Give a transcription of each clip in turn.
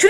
Should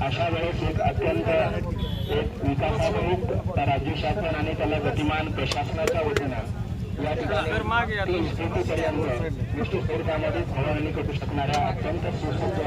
अशा वेळेस एक अत्यंत एक विकासाभिमुख राज्य शासन आणि त्याला गतिमान प्रशासनाच्या वतीनं या ठिकाणी तीन कोटीपर्यंत स्वरूपामध्ये फवारणी करू शकणाऱ्या अत्यंत सुसज्ज